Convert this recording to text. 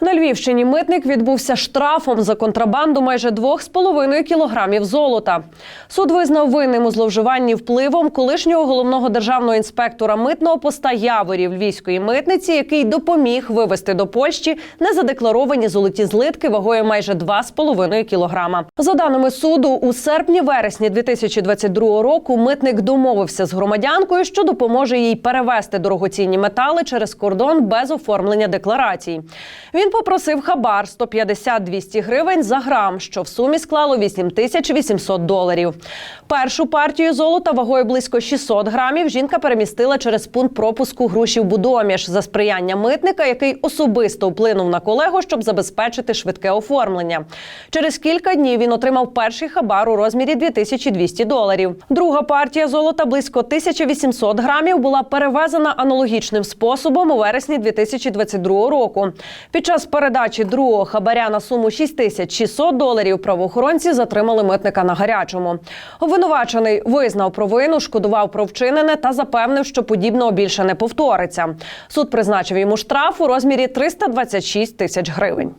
На Львівщині митник відбувся штрафом за контрабанду майже 2,5 кілограмів золота. Суд визнав винним у зловживанні впливом колишнього головного державного інспектора митного поста Яворів львівської митниці, який допоміг вивезти до Польщі незадекларовані золоті злитки вагою майже 2,5 кілограма. За даними суду, у серпні-вересні 2022 року митник домовився з громадянкою, що допоможе їй перевезти дорогоцінні метали через кордон без оформлення декларацій. Він попросив хабар 150-200 гривень за грам, що в сумі склало 8800 доларів. Першу партію золота вагою близько 600 грамів жінка перемістила через пункт пропуску Грушів Будоміж за сприяння митника, який особисто вплинув на колегу, щоб забезпечити швидке оформлення. Через кілька днів він отримав перший хабар у розмірі 2200 доларів. Друга партія золота близько 1800 грамів була перевезена аналогічним способом у вересні 2022 року. Під час передачі другого хабаря на суму 6600 доларів правоохоронці затримали митника на гарячому. Обвинувачений визнав провину, шкодував про вчинене та запевнив, що подібного більше не повториться. Суд призначив йому штраф у розмірі 326 тисяч гривень.